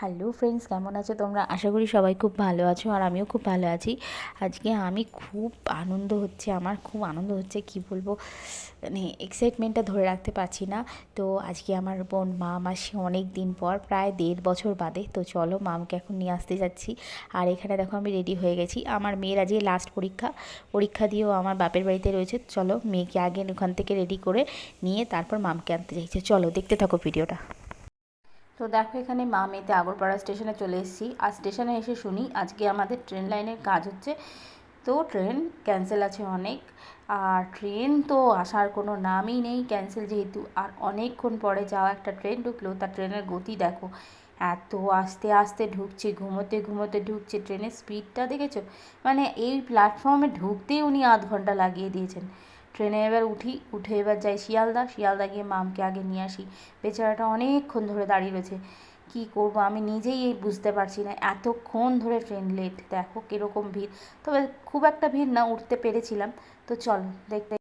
Hello friends কেমন আছো তোমরা? আশা করি সবাই খুব ভালো আছো আর আমিও খুব ভালো আছি। আজকে আমি খুব আনন্দ হচ্ছে, আমার খুব আনন্দ হচ্ছে, কি বলব? মানে এক্সাইটমেন্টটা ধরে রাখতে পারছি না। তো আজকে আমার বোন, মা মাসি অনেক দিন পর, প্রায় দেড় বছর বাদে। তো চলো, মামকে এখন নিয়ে আসতে যাচ্ছি। আর এখানে দেখো আমি রেডি হয়ে গেছি। আমার মেয়ের আজকে লাস্ট পরীক্ষা। পরীক্ষা দিয়েও আমার বাপের বাড়িতে রয়েছে। চলো, মেয়েকে আগে ওখান থেকে রেডি করে নিয়ে তারপর মামকে আনতে চাইছে চলো, দেখতে থাকো ভিডিওটা তো দেখো এখানে মা মেয়েতে আগরপাড়া স্টেশনে চলে এসেছি। আর স্টেশনে এসে শুনি, আজকে আমাদের ট্রেন লাইনের কাজ হচ্ছে। তো ট্রেন ক্যান্সেল আছে অনেক। আর ট্রেন তো আসার কোনো নামই নেই ক্যান্সেল যেহেতু। আর অনেকক্ষণ পরে যাওয়া একটা ট্রেন ঢুকলো তার ট্রেনের গতি দেখো। এত আস্তে আস্তে ঢুকছে, ঘুমোতে ঘুমোতে ঢুকছে। ট্রেনের স্পিডটা দেখেছ? মানে এই প্ল্যাটফর্মে ঢুকতেই উনি আধ ঘণ্টা লাগিয়ে দিয়েছেন। ট্রেনে এবার উঠি, উঠে এবার যাই শিয়ালদা। শিয়ালদা গিয়ে মামকে আগে নিয়ে আসি। বেচারাটা অনেকক্ষণ ধরে দাঁড়িয়ে রয়েছে। কি করব আমি নিজেই বুঝতে পারছি না। এতক্ষণ ধরে ট্রেন লেট। দেখো কীরকম ভিড়। তবে খুব একটা ভিড় না, উঠতে পেরেছিলাম। তো চলো, দেখতে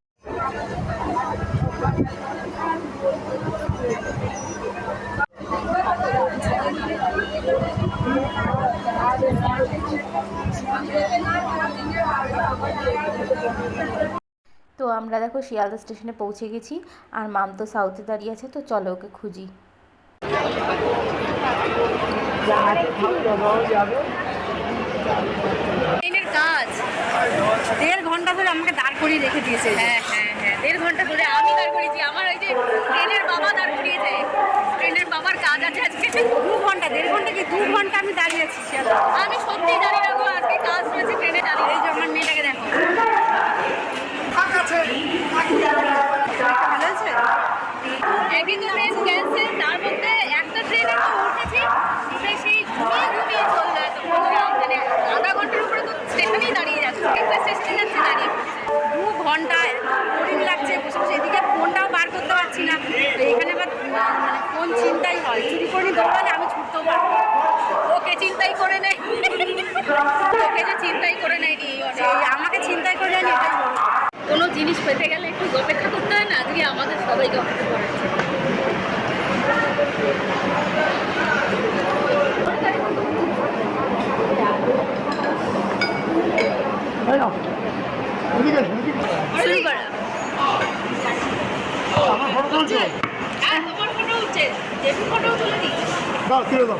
তো আমরা দেখো শিয়ালদা স্টেশনে পৌঁছে গেছি আর মাম তো সাউথে দাঁড়িয়ে আছে তো চলো ওকে খুঁজি। ট্রেনের কাজ। দেড় ঘণ্টা ধরে আমাকে দাঁড় করিয়ে রেখে দিয়েছে। হ্যাঁ হ্যাঁ হ্যাঁ দেড় ঘণ্টা ধরে আমি দাঁড় করিয়েছি। আমার ওই যে ট্রেনের বাবা দাঁড় করিয়েছে। ট্রেনের বাবার কাজ আছে আজকে। দু ঘণ্টা দেড় ঘণ্টা কি দু ঘণ্টা আমি দাঁড়িয়ে আছি আমি সত্যি জানি না আজকে কাজ রয়েছে ট্রেনে দাঁড়িয়ে এই যে আমার মেয়েটাকে দেখো ভালো আছে একই তো ট্রেন ক্যান্সেল তার মধ্যে একটা ট্রেনে তো উঠেছি উঠে সেই ঘুমিয়ে ঘুমিয়ে চলে যায় তো মানে আধা ঘণ্টার উপরে তো স্টেশনেই দাঁড়িয়ে যাচ্ছে একটা স্টেশনে যাচ্ছে দাঁড়িয়ে পড়ছে। দু ঘণ্টা বোরিং লাগছে বসে এদিকে ফোনটাও বার করতে পারছি না। এখানে আবার মানে চিন্তাই হয়। চুরি করে দৌড়ালে আমি ছুটতেও পারব। ওকে চিন্তাই করে নেই। ওকে যে চিন্তাই করে নেয়নি এই আমাকে চিন্তাই করে এটাই। কোনো জিনিস পেতে গেলে একটু অপেক্ষা করতে হয় না। আজকে আমাদের সবাইকে অপেক্ষা করাচ্ছে শুরু করা আমার ফটো তুলছো হ্যাঁ তোমার ফটো উঠছে জেঠু ফটো তুলে দিই তুলে দাও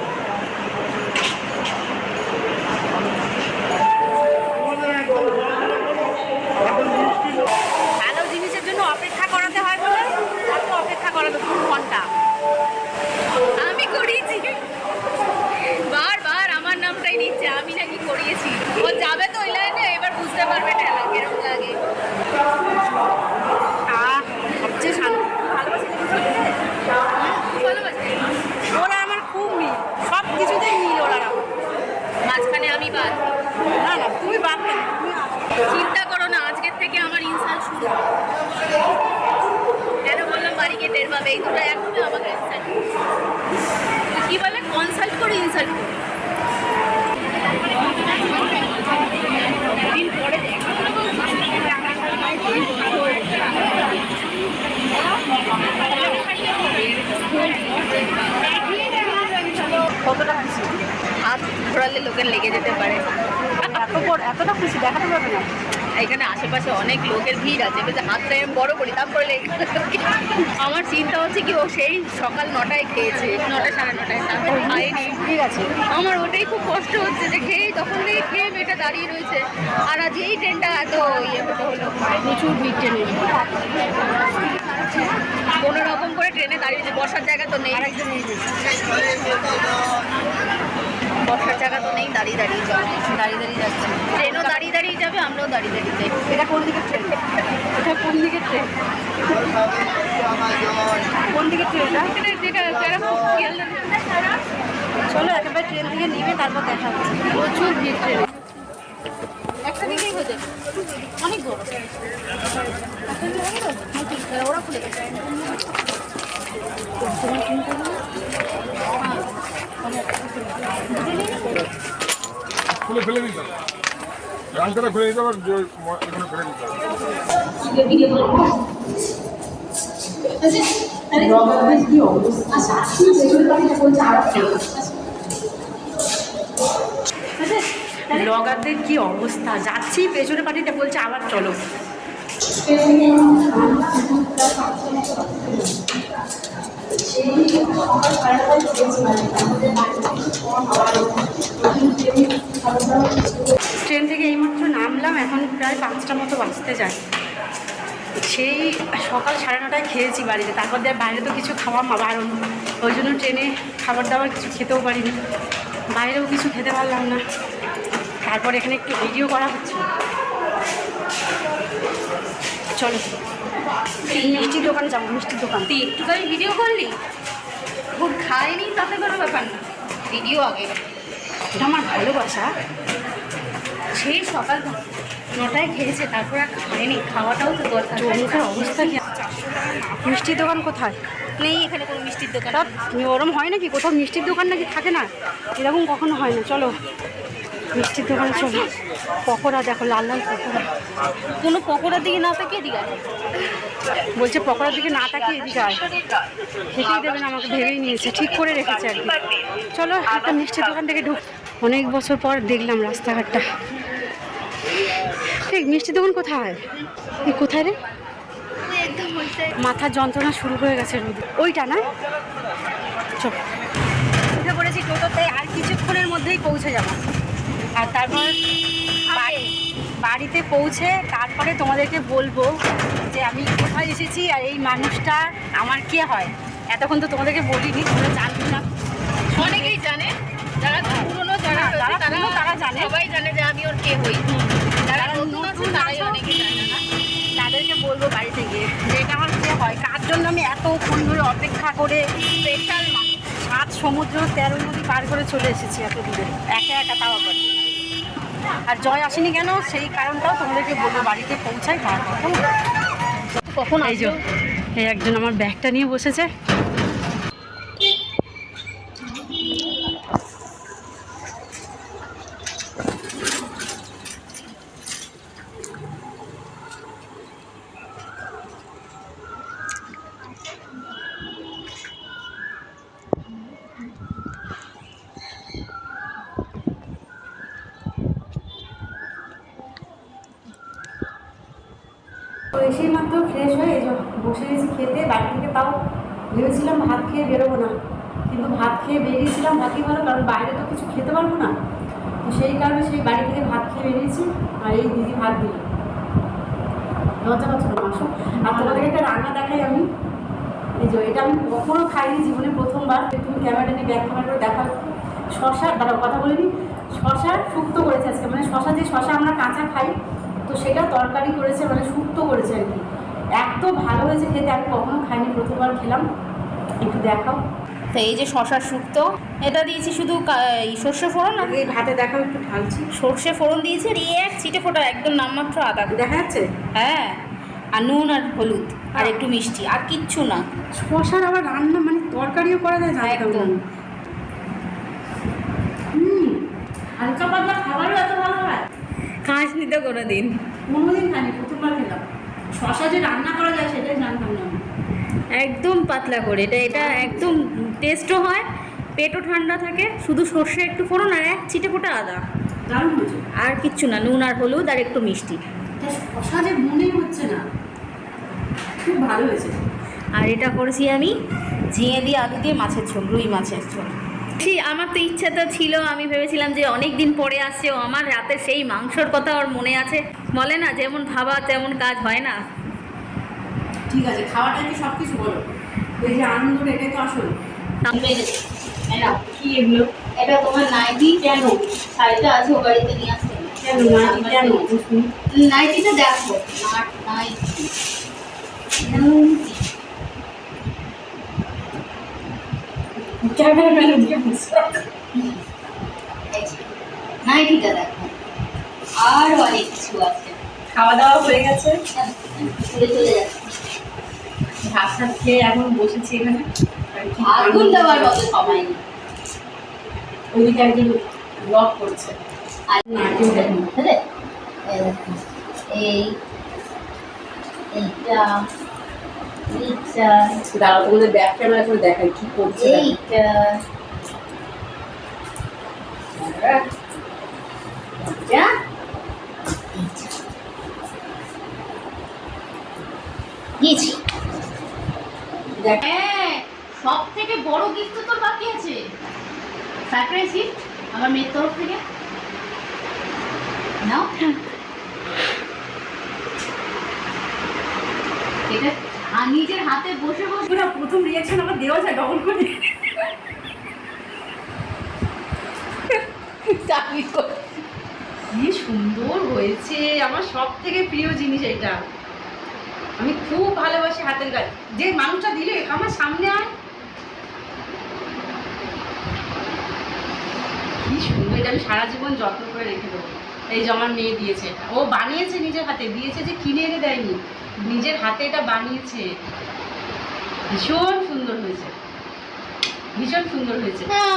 ভালো জিনিসের জন্য অপেক্ষা করাতে হয় বলে? তাকে অপেক্ষা করাবে দু আমি করিয়েছি। আমার নামটাই নিচ্ছে, আমি নাকি করিয়েছি। ও যাবে তো ওই লাইনে, এবার বুঝতে পারবে ঠেলা কীরকম লাগে আহ, সবচেয়ে শান্তি ভালোবাসি খুব ভালোবাসে ওরা আমার খুব মিল সব কিছুতেই মিল ওরা আমার। মাঝখানে আমি বাদ না না তুমি বাদ কেন তুমি আছো। চিন্তা করো না আজকের থেকে আমার ইনসাল্ট শুরু কেন বললাম বাড়িকে টের পাবে? এই দুটো এখনই আমাকে কি বলে? কনসাল্ট করে ইনসাল্ট করো। দিন পরে কতটা খুশি? হাত ঘোরালে লোকের লেগে যেতে পারে। এত বড় এতটা খুশি, দেখাতে পারবে না। এখানে আশেপাশে অনেক লোকের ভিড় আছে কিন্তু হাতটা আমি বড় করি তারপরে আমার চিন্তা হচ্ছে কি ও সেই সকাল নটায় খেয়েছে নটা সাড়ে নটায় তারপর খায়নি। ঠিক আছে। আমার ওটাই খুব কষ্ট হচ্ছে যে খেয়ে তখন থেকে খেয়ে মেয়েটা দাঁড়িয়ে রয়েছে। আর আজ এই ট্রেনটা এত ইয়ে হতে হলো। প্রচুর ভিড় ট্রেনে কোনো রকম করে ট্রেনে দাঁড়িয়েছে বসার জায়গা তো নেই। বসার জায়গা তো নেই দাঁড়িয়ে দাঁড়িয়ে যাবে দাঁড়িয়ে দাঁড়িয়ে যাচ্ছে। ট্রেনও দাঁড়িয়ে দাঁড়িয়ে যাবে আমরাও দাঁড়িয়ে দাঁড়িয়ে যাই। এটা কোন দিকের ট্রেন? এটা কোন দিকের ট্রেন? কোন দিকের ট্রেন এটা? এখানে যেটা যারা শিয়ালদা চলো একেবারে ট্রেন থেকে নিবে তারপর দেখা হচ্ছে প্রচুর ভিড় ট্রেনে। একটা দিকেই অনেক বড়। ওরা খুলে গেছে। খুলে ফেলে দিতে হবে। রাস্তাটা খুলে দিতে হবে এখানে ফেলে দিতে হবে। কি অবস্থা? যাচ্ছি, পেছনে পাঠিয়ে বলছে, আবার চলো। ট্রেন থেকে এইমাত্র নামলাম, এখন প্রায় পাঁচটা মতো বাঁচতে যায়। সেই সকাল সাড়ে নটায় খেয়েছি বাড়িতে, তারপর দিয়ে বাইরে তো কিছু খাওয়া বারণ। ওই জন্য ট্রেনে খাবার দাবার কিছু খেতেও পারিনি। বাইরেও কিছু খেতে পারলাম না। তারপর এখানে একটু ভিডিও করা হচ্ছে। চলো, মিষ্টির দোকানে যাব, মিষ্টির দোকান। তুই একটু একটুখানি ভিডিও করলি? ও খায়নি তাতে কোনো ব্যাপার না। দিদিও আগে। এটা আমার ভালোবাসা। সেই সকাল নটায় খেয়েছে তারপর আর খায়নি। খাওয়াটাও তো দরকার। চোখের অবস্থা কি? মিষ্টির দোকান কোথায়? নেই এখানে কোনো মিষ্টির দোকান। গরম ওরম হয় নাকি? কোথাও মিষ্টির দোকান নাকি থাকে না? এরকম কখনো হয় না। চলো। মিষ্টির দোকানে চলো। পকোড়া দেখো, লাল লাল পকোড়া। কোনো পকোড়ার দিকে না তাকিয়ে এদিকে বলছে পকোড়ার দিকে না তাকিয়ে এদিকে আয়। খেতেই দেবেন আমাকে, ভেবেই নিয়েছে। ঠিক করে রেখেছে আর কি। চলো, একটা মিষ্টির দোকান থেকে ঢুক। অনেক বছর পর দেখলাম রাস্তাঘাটটা। ঠিক মিষ্টির দোকান কোথায়? এই কোথায় রে? মাথার যন্ত্রণা শুরু হয়ে গেছে রোদে। ওইটা না? চল। উঠে পড়েছি টোটোতে, আর কিছুক্ষণের মধ্যেই পৌঁছে যাব। আর তারপর বাড়ি বাড়িতে পৌঁছে তারপরে তোমাদেরকে বলব যে আমি কোথায় এসেছি আর এই মানুষটা আমার কে হয়? এতক্ষণ তো তোমাদেরকে বলিনি তোমরা জানবি না। অনেকেই জানে যারা পুরনো যারা হ্যাঁ, তারা জানে। সবাই জানে যে আমি ওর কে হই। যারা নতুন আছে তারাই আছো, অনেকে জানে না। তাদেরকে বলব বাড়িতে গিয়ে যে এটা আমার কে হয়? কার জন্য আমি এতক্ষণ ধরে অপেক্ষা করে স্পেশাল সাত সমুদ্র তেরো নদী পার করে চলে এসেছি এত দূরে একা একা তাও আবার। আর জয় আসেনি কেন? সেই কারণটাও তোমাদেরকে বলব বাড়িতে পৌঁছায়? কখন? এই এই একজন আমার ব্যাগটা নিয়ে বসেছে। তো এসেই মাত্র ফ্রেশ হয়ে এই বসে গেছি খেতে, বাড়ি থেকে তাও ভেবেছিলাম ভাত খেয়ে বেরোবো না। কিন্তু ভাত খেয়ে বেরিয়েছিলাম ভাতই ভালো, কারণ বাইরে তো কিছু খেতে পারব না। তো সেই কারণে সেই বাড়ি থেকে ভাত খেয়ে বেরিয়েছি, আর এই দিদি ভাত দিল। লজ্জা পাচ্ছ না, আসো। আর তোমাদের একটা রান্না দেখাই আমি। এই যে, এটা আমি কখনো খাইনি জীবনে প্রথমবার। তুমি ক্যামেরা নিয়ে ব্যাক ক্যামেরা করে দেখা শশা, দাঁড়াও, কথা বলিনি। শশা শুক্ত করেছে আজকে। মানে শশা যে শশা আমরা কাঁচা খাই তো সেটা তরকারি করেছে মানে শুক্তো করেছে আর কি। এত ভালো হয়েছে খেতে আমি কখনো খাইনি প্রথমবার খেলাম। একটু দেখাও। তো এই যে শশার শুক্তো এটা দিয়েছি শুধু সর্ষে ফোড়ন আর এই ভাতে দেখাও একটু ঢালছি। সর্ষে ফোড়ন দিয়েছি আর এই এক ছিটে ফোটা একদম নামমাত্র আদা। দেখা যাচ্ছে? হ্যাঁ আর নুন আর হলুদ আর একটু মিষ্টি আর কিচ্ছু না। শশার আবার রান্না মানে তরকারিও করা যায় একদম। হুম হালকা পাতলা খাবারও এত খাসনি তো কোনো দিন কোনোদিন খাইনি প্রথমবার খেলাম। শশা যে রান্না করা যায় সেটাই জানতাম না একদম পাতলা করে এটা এটা একদম টেস্টও হয় পেটও ঠান্ডা থাকে শুধু সর্ষে একটু ফোড়ন আর এক ছিটে ফোটা আদা। আর কিচ্ছু না নুন আর হলুদ আর একটু মিষ্টি। শশা যে মনেই হচ্ছে না খুব ভালো হয়েছে। আর এটা করেছি আমি ঝিঙে দিয়ে আলু দিয়ে মাছের ঝোল রুই মাছের ঝোল। সেই আমার তো ইচ্ছা তো ছিল আমি ভেবেছিলাম যে অনেক দিন পরে আসছে ও আমার রাতে সেই মাংসর কথা ওর মনে আছে। বলে না যেমন ভাবা তেমন কাজ হয় না। ঠিক আছে খাওয়াটা কি সব কিছু বলো? এই যে আনন্দটা এটাই তো আসল। কি এগুলো? এটা তোমার নাইটি কেন? শাড়িটা আছে ও বাড়িতে নিয়ে আসতে কেন নাইটি কেন? নাইটিটা দেখো নাইটি। ক্যামেরা ম্যানের দিকে নাইটিটা দেখো আর অনেক কিছু আছে খাওয়া দাওয়া হয়ে গেছে চলে চলে যাচ্ছে ভাত টাত খেয়ে এখন বসেছি এখানে আগুন দেওয়ার মতো সময় নেই ওইদিকে একজন ব্লগ করছে আর নাইটিও দেখো বুঝলে এই, এইটা দাঁড়াও তোমাদের ব্যাক ক্যামেরা করে দেখাই কি করছে দেখ। হ্যাঁ, সব থেকে বড় গিফট তো তোর বাকি আছে। সারপ্রাইজ গিফট আমার মেয়ের তরফ থেকে। নাও। এটা আ- নিজের হাতে বসে বসে পুরো প্রথম রিয়াকশন আমার দেওয়া যায় ডবল করে। চাকরি করে। কি সুন্দর হয়েছে আমার সব থেকে প্রিয় জিনিস এটা। আমি খুব ভালোবাসি হাতের কাজ। যে মানুষটা দিলে আমার সামনে আয়। কি সুন্দর এটা আমি সারা জীবন যত্ন করে রেখে দেবো। এই যে আমার মেয়ে দিয়েছে এটা। ও বানিয়েছে নিজের হাতে দিয়েছে যে কিনে এনে দেয়নি। নিজের হাতে এটা বানিয়েছে। ভীষণ সুন্দর হয়েছে। ভীষণ সুন্দর হয়েছে। হ্যাঁ